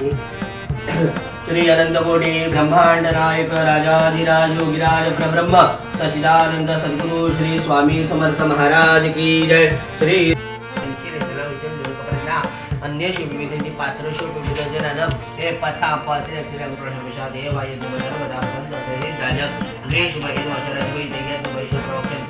श्री अनंत कोटी ब्रह्मांड नायक राजाधिराज योगिराज प्रब्रह्म सच्चिदानंद सद्गुरु श्री स्वामी समर्थ महाराज की जय। श्री अन्येषु विविधेति पात्रेषु विविधजनानं हे पथा पात्रे श्रीरं प्रशंसा देवाय नमः हे गाजं द्वेषु महिनो अचरत् वै देयत् वैश्व प्रोक्षन्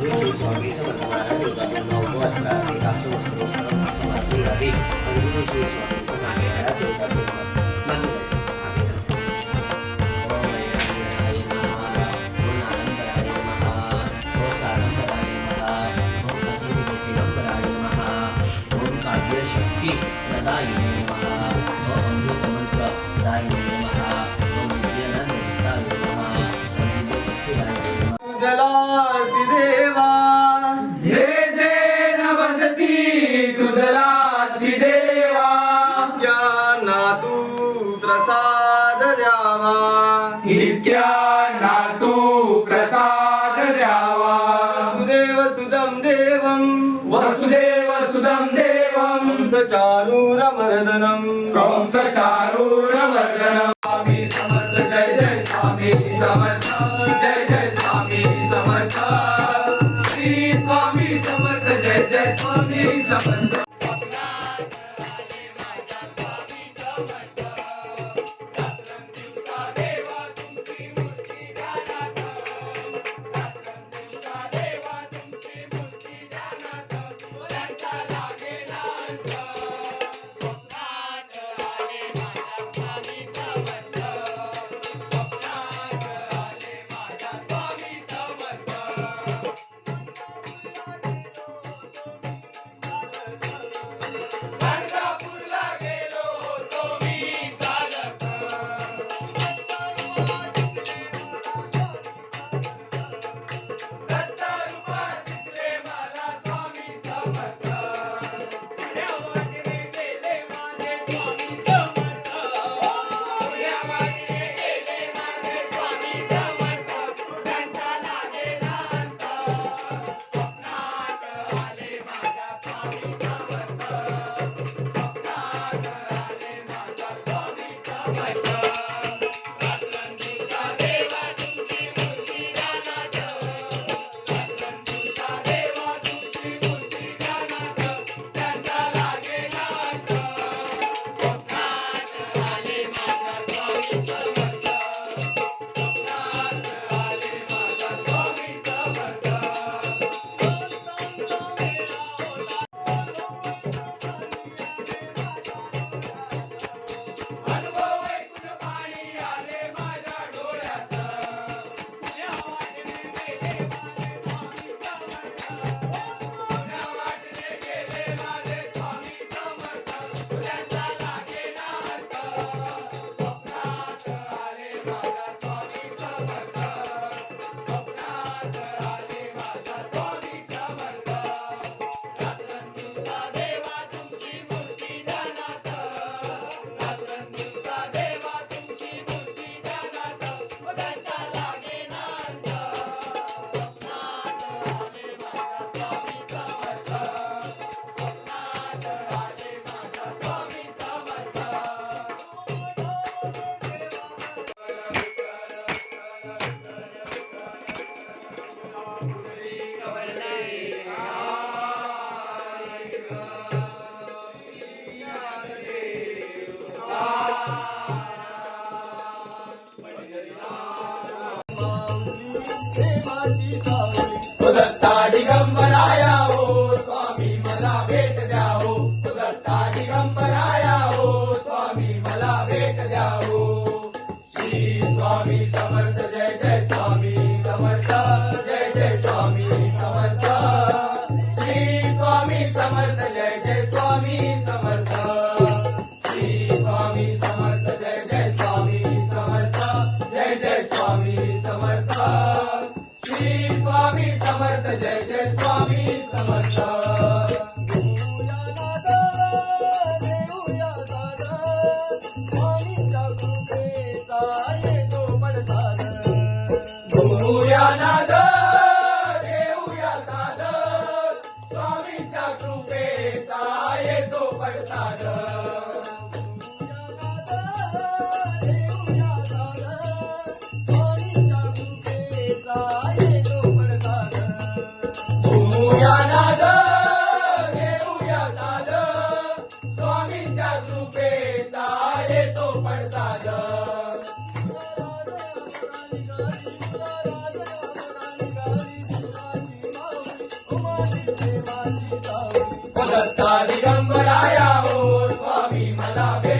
कोकु भाई संगडे सद्गुरु श्री स्वामी समर्थ महाराज योगासन उपवासला एकांश वस्त्र समर्पी हवी सद्गुरु श्री स्वामी समागे महाराज योगासन देवं चारूरमर्दनम कंस चारूरवर्धन स्वामी समर्थ जय जय स्वामी समर्थ जय जय स्वामी समर्थ। श्री स्वामी समर्थ जय जय स्वामी समर्थ। दत्ता दिगंबराया हो स्वामी मला भेट द्या हो दत्ता दिगंबराया हो स्वामी मला भेट द्या हो श्री स्वामी समर्थ जय जय स्वामी समर्थ जय जय स्वामी समर्थ. घेऊया नाद घेऊया साद. स्वामीच्या कृपेचा येतो स्वामींच्या कृपेचा पडसाद दत्ता दिगंबराया हो स्वामी मला भेट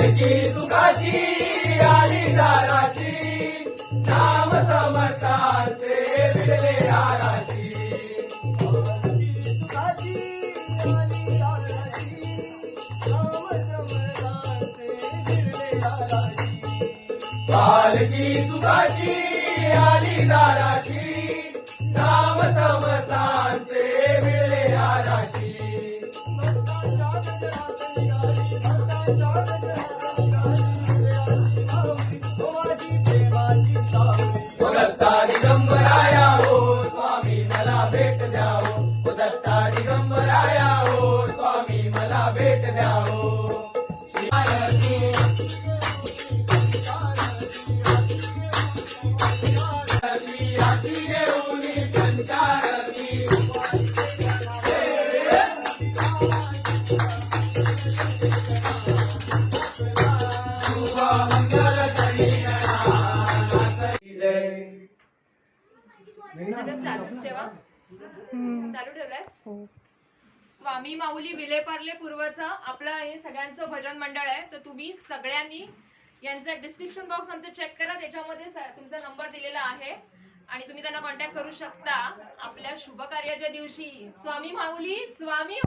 पालकी सुखाची आली दाराशी नाम समर्थाचे भिडले आराशी पालकी सुखाची आली दाराशी नाम समर्थांचे भिडले चालू ठेवलंयस स्वामी माऊली विलेपार्ले पूर्वचं आपलं हे सगळ्यांचं भजन मंडळ आहे. तर तुम्ही सगळ्यांनी यांचा डिस्क्रिप्शन बॉक्स आमचं चेक करा. त्याच्यामध्ये तुमचा नंबर दिलेला आहे. आणि तुम्ही त्यांना कॉन्टॅक्ट करू शकता आपल्या शुभ कार्याच्या दिवशी. स्वामी माऊली स्वामी